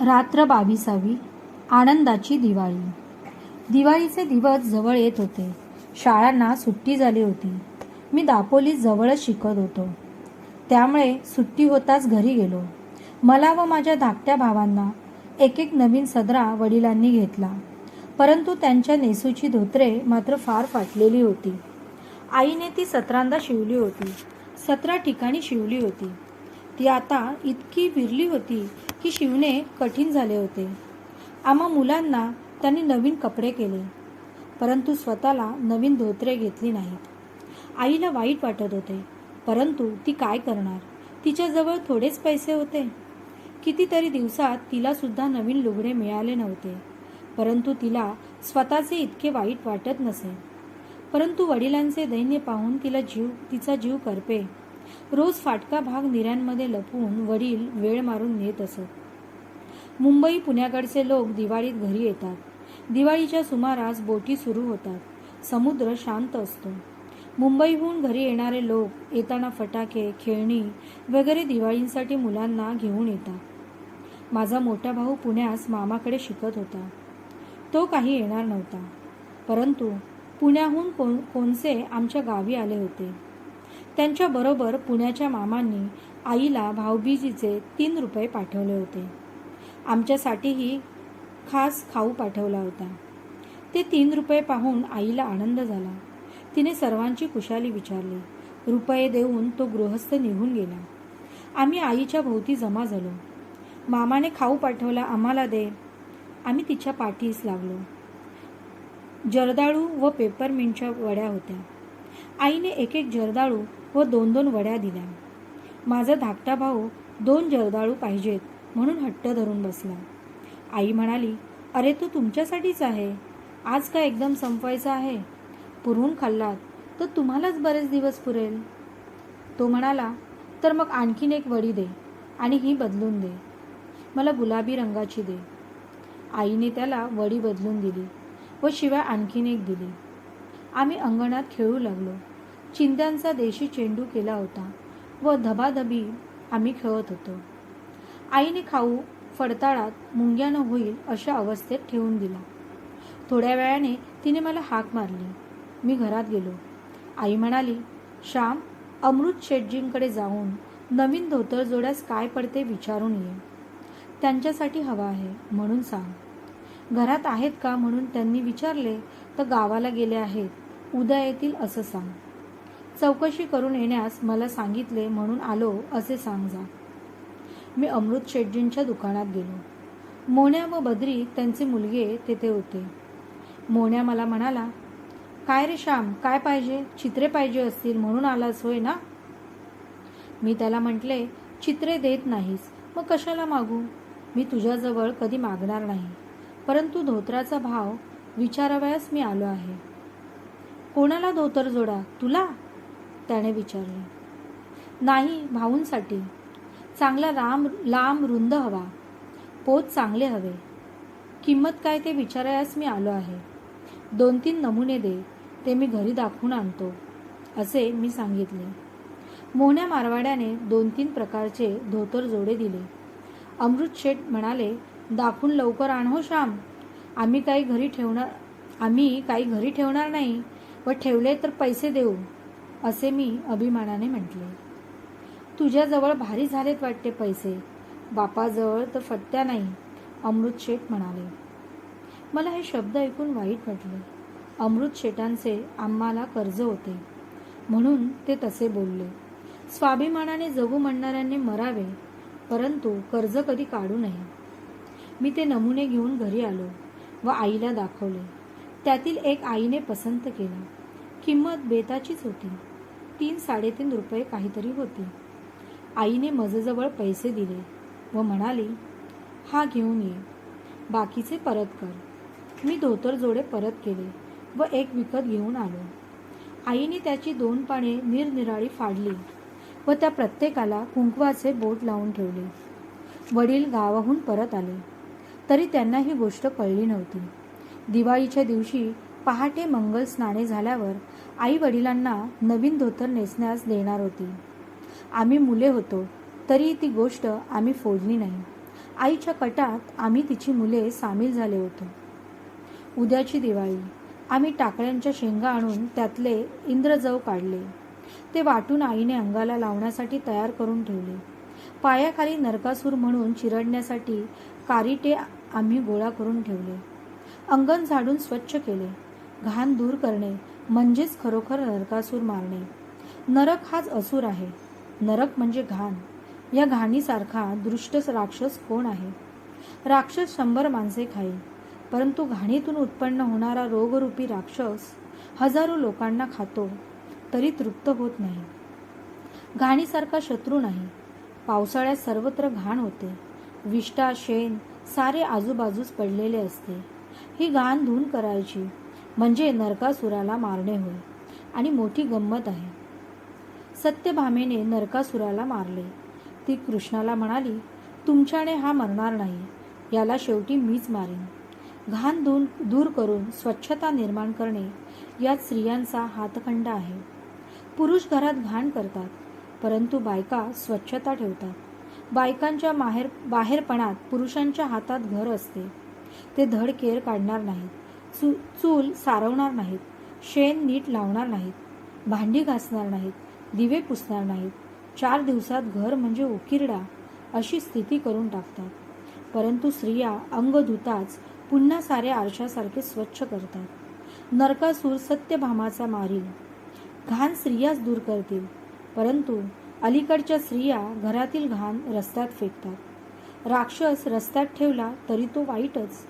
रात्र बावीसावी आनंदाची दिवाळी. दिवाळीचे दिवस जवळ येत होते. शाळांना सुट्टी झाली होती. मी दापोलीत जवळच शिकत होतो. त्यामुळे सुट्टी होताच घरी गेलो. मला व माझ्या धाकट्या भावांना एक एक नवीन सदरा वडिलांनी घेतला. परंतु त्यांच्या नेसूची धोत्रे मात्र फार फाटलेली होती. आईने ती सतरांदा शिवली होती. सतरा ठिकाणी शिवली होती. ती आता इतकी विरली होती की शिवणे कठीण झाले होते. आम्हा मुलांना त्यांनी नवीन कपडे केले परंतु स्वतःला नवीन धोतरे घेतली नाहीत. आईला वाईट वाटत होते परंतु ती काय करणार? तिच्याजवळ थोडेच पैसे होते. कितीतरी दिवसात तिला सुद्धा नवीन लुगडे मिळाले नव्हते परंतु तिला स्वतःचे इतके वाईट वाटत नसे. परंतु वडिलांचे दैन्य पाहून तिला जीव तिचा जीव करपे रोज फाटका भाग निऱ्यांमध्ये लपवून वडील वेळ मारून नेत असत. मुंबई पुण्याकडचे लोक दिवाळीत घरी येतात. दिवाळीच्या सुमारास बोटी सुरू होतात. समुद्र शांत असतो. मुंबईहून घरी येणारे लोक येताना फटाके खेळणी वगैरे दिवाळींसाठी मुलांना घेऊन येतात. माझा मोठा भाऊ पुण्यास मामाकडे शिकत होता. तो काही येणार नव्हता. परंतु पुण्याहून कोण कोणसे आमच्या गावी आले होते. त्यांच्याबरोबर पुण्याच्या मामांनी आईला भाऊबीजीचे तीन रुपये पाठवले होते. आमच्यासाठीही खास खाऊ पाठवला होता. ते तीन रुपये पाहून आईला आनंद झाला. तिने सर्वांची कुशाली विचारली. रुपये देऊन तो गृहस्थ निघून गेला. आम्ही आईच्या भोवती जमा झालो. मामाने खाऊ पाठवला आम्हाला दे. आम्ही तिच्या पाठीस लागलो जर्दाळू व पेपरमिंटच्या वड्या होत्या. आईने एक एक जर्दाळू व दोन दोन वड्या दिल्या. माझा धाकटा भाऊ दोन जर्दाळू पाहिजेत म्हणून हट्ट धरून बसला. आई म्हणाली अरे तो तुमच्यासाठीच आहे. आज का एकदम संपवायचा आहे? पुरवून खाल्लात तर तुम्हालाच बरेच दिवस पुरेल. तो म्हणाला तर मग आणखीन एक वडी दे आणि ही बदलून दे. मला गुलाबी रंगाची दे. आईने त्याला वडी बदलून दिली व शिवाय आणखीन एक दिली. आम्ही अंगणात खेळू लागलो. चिंत्यांचा देशी चेंडू केला होता व धबाधबी आम्ही खेळत होतो. आईने खाऊ फडताळात मुंग्यानं होईल अशा अवस्थेत ठेवून दिला. थोड्या वेळाने तिने मला हाक मारली. मी घरात गेलो. आई म्हणाली श्याम अमृत शेटजींकडे जाऊन नवीन धोतर जोड्यास काय पडते विचारून ये. त्यांच्यासाठी हवा आहे म्हणून सांग. घरात आहेत का म्हणून त्यांनी विचारले तर गावाला गेले आहेत. उद्या येतील असं सांग. चौकशी करून येण्यास मला सांगितले म्हणून आलो असे सांग जा. मी अमृत शेटजींच्या दुकानात गेलो. मोन्या व बद्री त्यांचे मुलगे तेथे होते. मोन्या मला म्हणाला काय रे श्याम काय पाहिजे? चित्रे पाहिजे असतील म्हणून आलास होय ना? मी त्याला म्हटले चित्रे देत नाहीस. मग कशाला मागू? मी तुझ्याजवळ कधी मागणार नाही. परंतु धोत्राचा भाव विचारावयास मी आलो आहे. कोणाला धोतर जोडा? तुला? त्याने विचारले. नाही भाऊंसाठी. चांगला लांब लांब रुंद हवा. पोत चांगले हवे. किंमत काय ते विचारायास मी आलो आहे. दोन तीन नमुने दे ते मी घरी दाखवून आणतो असे मी सांगितले. मोहण्या मारवाड्याने दोन तीन प्रकारचे धोतर जोडे दिले. अमृत शेठ म्हणाले दाखवून लवकर आण हो श्याम. आम्ही काही घरी ठेवणार आम्ही काही घरी ठेवणार नाही. व ठेवले तर पैसे देऊ असे मी अभिमानाने म्हटले. तुझ्याजवळ भारी झालेत वाटते पैसे. बापाजवळ तर फटत्या नाही अमृत शेठ म्हणाले. मला हे शब्द ऐकून वाईट वाटले. अमृत शेटांचे आम्हाला कर्ज होते. म्हणून ते तसे बोलले. स्वाभिमानाने जगू म्हणणाऱ्यांनी मरावे परंतु कर्ज कधी काढू नये. मी ते नमुने घेऊन घरी आलो व आईला दाखवले. त्यातील एक आईने पसंत केला. किंमत बेताचीच होती. तीन साडेतीन रुपये काहीतरी होती. आईने मजजवळ पैसे दिले व म्हणाली हा घेऊन ये. बाकीचे परत कर. मी धोतर जोडे परत केले व एक विकत घेऊन आलो. आईने त्याची दोन पाने निरनिराळी फाडली व त्या प्रत्येकाला कुंकवाचे बोट लावून ठेवले. वडील गावाहून परत आले. तरी त्यांना ही गोष्ट कळली नव्हती. दिवाळीच्या दिवशी पहाटे मंगल स्नाने झाल्यावर आई वडिलांना नवीन धोतर नेसण्यास देणार होती. आम्ही मुले होतो तरी ती गोष्ट आम्ही फोडली नाही. आईच्या कटात आम्ही तिची मुले सामील झाले होतो. उद्याची दिवाळी. आम्ही टाकळ्यांच्या शेंगा आणून त्यातले इंद्रजव काढले. ते वाटून आईने अंगाला लावण्यासाठी तयार करून ठेवले. पायाखाली नरकासूर म्हणून चिरडण्यासाठी कारिटे आम्ही गोळा करून ठेवले. अंगण झाडून स्वच्छ केले. घाण दूर करणे. म्हणजेच खरोखर नरकासूर मारणे. नरक हाच असुर आहे. नरक म्हणजे घाण. या घाणीसारखा दृष्ट राक्षस कोण आहे? राक्षस शंभर माणसे खाईल परंतु घाणीतून उत्पन्न होणारा रोगरूपी राक्षस हजारो लोकांना खातो तरी तृप्त होत नाही. घाणीसारखा शत्रू नाही. पावसाळ्यात सर्वत्र घाण होते. विष्टा शेण सारे आजूबाजूस पडलेले असते. ही घाण धून करायची. म्हणजे नरकासुराला मारणे होय. आणि मोठी गंमत आहे. सत्यभामेने नरकासुराला मारले. ती कृष्णाला म्हणाली तुमच्याने हा मरणार नाही. याला शेवटी मीच मारेन. घाण धुऊन दूर करून स्वच्छता निर्माण करणे यात स्त्रियांचा हातखंड आहे. पुरुष घरात घाण करतात परंतु बायका स्वच्छता ठेवतात. बायकांच्या माहेर बाहेरपणात पुरुषांच्या हातात घर असते. ते धड केर काढणार नाहीत. चू चूल सारवणार नाहीत. शेण नीट लावणार नाहीत. भांडी घासणार नाहीत. दिवे पुसणार नाहीत. चार दिवसात घर म्हणजे उकिरडा अशी स्थिती करून टाकतात. परंतु स्त्रिया अंग धुताच पुन्हा सारे आरशासारखे स्वच्छ करतात. नरकासूर सत्यभामाचा मारील घाण स्त्रियाच दूर करतील. परंतु अलीकडच्या स्त्रिया घरातील घाण रस्त्यात फेकतात. राक्षस रस्त्यात ठेवला तरी तो वाईटच.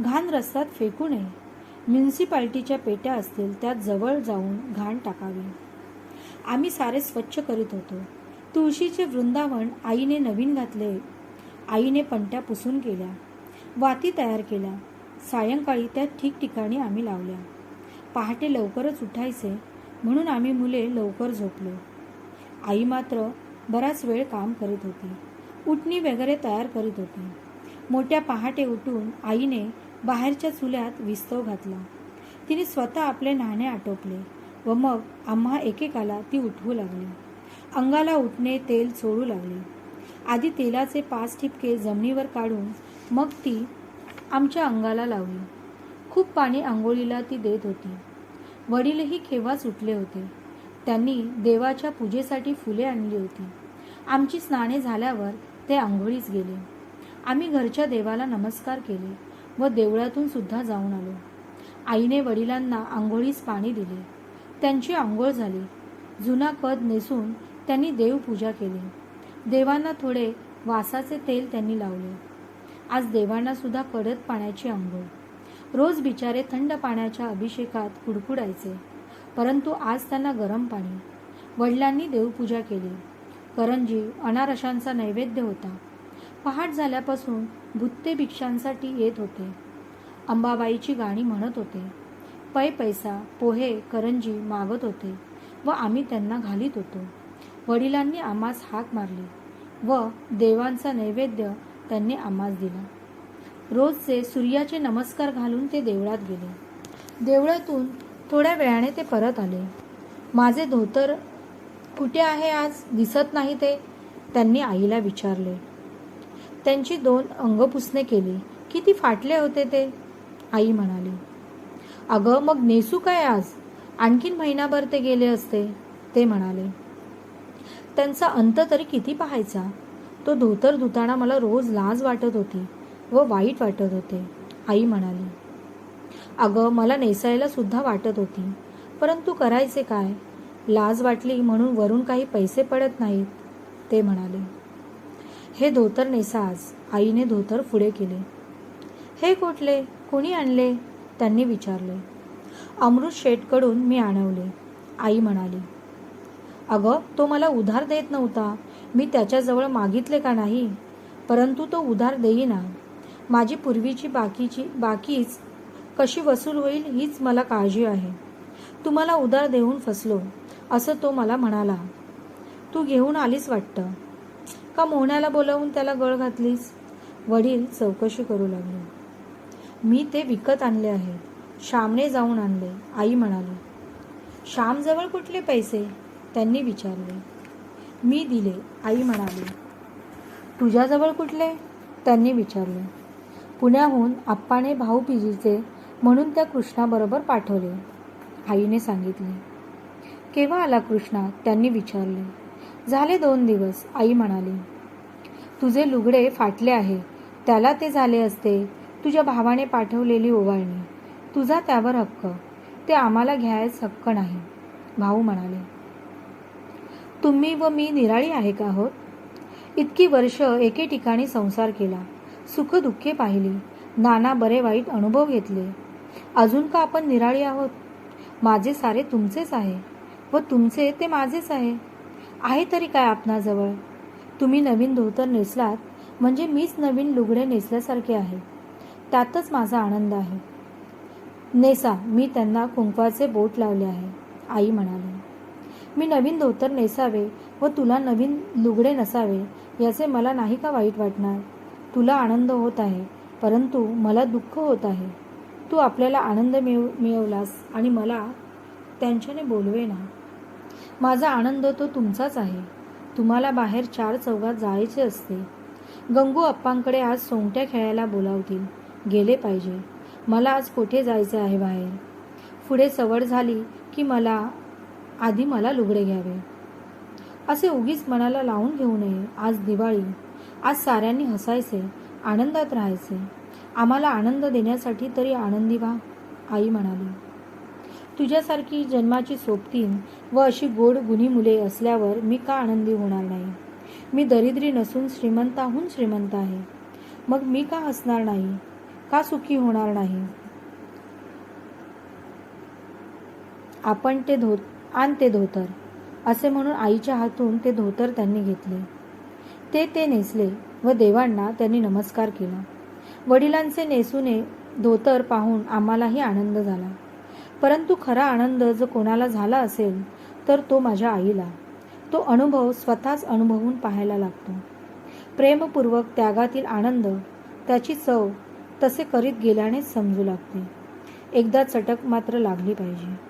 घाण रस्त्यात फेकू नये म्युन्सिपाल्टीच्या पेट्या असतील त्यात जवळ जाऊन घाण टाकावी. आम्ही सारे स्वच्छ करीत होतो. तुळशीचे वृंदावन आईने नवीन घातले. आईने पंट्या पुसून केल्या. वाती तयार केल्या. सायंकाळी त्या ठिकठिकाणी आम्ही लावल्या. पहाटे लवकरच उठायचे म्हणून आम्ही मुले लवकर झोपलो. आई मात्र बराच वेळ काम करीत होती. उटणी वगैरे तयार करीत होती. मोठ्या पहाटे उठून आईने बाहेरच्या चुल्यात विस्तव घातला. तिने स्वतः आपले नाणे आटोपले व मग आम्हा एकेकाला ती उठवू लागली. अंगाला उठणे तेल सोडू लागले. आधी तेलाचे पाच ठिपके जमिनीवर काढून मग ती आमच्या अंगाला लावली. खूप पाणी आंघोळीला ती देत होती. वडीलही केव्हाच उठले होते. त्यांनी देवाच्या पूजेसाठी फुले आणली होती. आमची स्नाने झाल्यावर ते आंघोळीच गेले. आम्ही घरच्या देवाला नमस्कार केले व देवळातून सुद्धा जाऊन आलो. आईने वडिलांना आंघोळीस पाणी दिले. त्यांची आंघोळ झाली. जुना कद नेसून त्यांनी देवपूजा केली. देवांना थोडे वासाचे तेल त्यांनी लावले. आज देवांना सुद्धा कडत पाण्याची आंघोळ. रोज बिचारे थंड पाण्याच्या अभिषेकात कुडकुडायचे. परंतु आज त्यांना गरम पाणी. वडिलांनी देवपूजा केली. करंजी अनारशांचा नैवेद्य होता. पहाट झाल्यापासून भुत्ते भिक्षांसाठी येत होते. अंबाबाईची गाणी म्हणत होते. पै पैसा पोहे करंजी मागत होते व आम्ही त्यांना घालीत होतो. वडिलांनी आम्हास हाक मारली व देवांचा नैवेद्य त्यांनी आम्हास दिला. रोजचे सूर्याचे नमस्कार घालून ते देवळात गेले. देवळातून थोड्या वेळाने ते परत आले. माझे धोतर कुठे आहे आज? दिसत नाही ते त्यांनी आईला विचारले. त्यांची दोन अंगपुसणे केली. किती फाटले होते ते? आई म्हणाली. अगं मग नेसू काय आज? आणखीन महिनाभर ते गेले असते ते म्हणाले. त्यांचा अंत तरी किती पाहायचा? तो धोतर धुताना मला रोज लाज वाटत होती व वाईट वाटत होते आई म्हणाली. अगं मला नेसायला सुद्धा वाटत होती परंतु करायचे काय? लाज वाटली म्हणून वरून काही पैसे पडत नाहीत ते म्हणाले. हे धोतर नेसा आज आईने धोतर पुढे केले. हे कुठले? कोणी आणले? त्यांनी विचारले. अमृत शेठकडून मी आणवले. आई म्हणाली. अगं तो मला उधार देत नव्हता. मी त्याच्याजवळ मागितले का नाही? परंतु तो उधार देईना. माझी पूर्वीची बाकीची बाकीच कशी वसूल होईल हीच मला काळजी आहे. तुम्हाला उधार देऊन फसलो असं तो मला म्हणाला. तू घेऊन आलीस वाटतं. का मोहण्याला बोलावून त्याला गळ घातलीस? वडील चौकशी करू लागले. मी ते विकत आणले आहे. श्यामने जाऊन आणले. आई म्हणाली श्यामजवळ कुठले पैसे? त्यांनी विचारले. मी दिले. आई म्हणाली तुझ्याजवळ कुठले? त्यांनी विचारले पुण्याहून आप्पाने भाऊ पिजीचे म्हणून त्या कृष्णाबरोबर पाठवले. आईने सांगितले केव्हा आला कृष्णा? त्यांनी विचारले झाले दोन दिवस आई म्हणाली. तुझे लुगडे फाटले आहे त्याला ते झाले असते तुझ्या भावाने पाठवलेली ओवाळणी. तुझा त्यावर हक्क ते आम्हाला घ्यायच हक्क नाही भाऊ म्हणाले. तुम्ही व मी निराळी आहे का आहोत इतकी वर्ष एके ठिकाणी संसार केला सुख दुःखे पाहिली नाना बरे वाईट अनुभव घेतले. अजून का आपण निराळी आहोत? माझे सारे तुमचेच आहे व तुमचे ते माझेच आहे. आहे तरी काय आपणाजवळ? तुम्ही नवीन धोतर नेसलात म्हणजे मीच नवीन लुगडे नेसल्यासारखे आहे. त्यातच माझा आनंद आहे. नेसा मी त्यांना कुंकवाचे बोट लावले आहे आई म्हणाली. मी नवीन धोतर नेसावे व तुला नवीन लुगडे नसावे याचे मला नाही का वाईट वाटणार? तुला आनंद होत आहे परंतु मला दुःख होत आहे. तू आपल्याला आनंद मिळव मिळवलास आणि मला त्यांच्याने बोलवे ना माझा आनंद तो तुमचाच आहे. तुम्हाला बाहेर चार चौघात जायचे असते. गंगू अप्पांकडे आज सोंगट्या खेळायला बोलावतील. गेले पाहिजे. मला आज कुठे जायचे आहे बाहेर? पुढे सवड झाली की मला आधी मला लुगडे घ्यावे. असे उगीच मनाला लावून घेऊ नये. आज दिवाळी. आज साऱ्यांनी हसायचे. आनंदात राहायचे. आम्हाला आनंद देण्यासाठी तरी आनंदी व्हा आई म्हणाली. तुझ्यासारखी जन्माची सोबतीन व अशी गोड गुणी मुले असल्यावर मी का आनंदी होणार नाही? मी दरिद्री नसून श्रीमंताहून श्रीमंत आहे. मग मी का हसणार नाही? का सुखी होणार नाही? आपण ते धो आण ते धोतर असे म्हणून आईच्या हातून ते धोतर त्यांनी घेतले. ते ते नेसले व देवांना त्यांनी नमस्कार केला. वडिलांचे नेसूने धोतर पाहून आम्हालाही आनंद झाला. परंतु खरा आनंद जर कोणाला झाला असेल तर तो माझ्या आईला. तो अनुभव स्वतःच अनुभवून पाहायला लागतो. प्रेमपूर्वक त्यागातील आनंद त्याची चव तसे करीत गेल्यानेच समजू लागते. एकदा चटक मात्र लागली पाहिजे.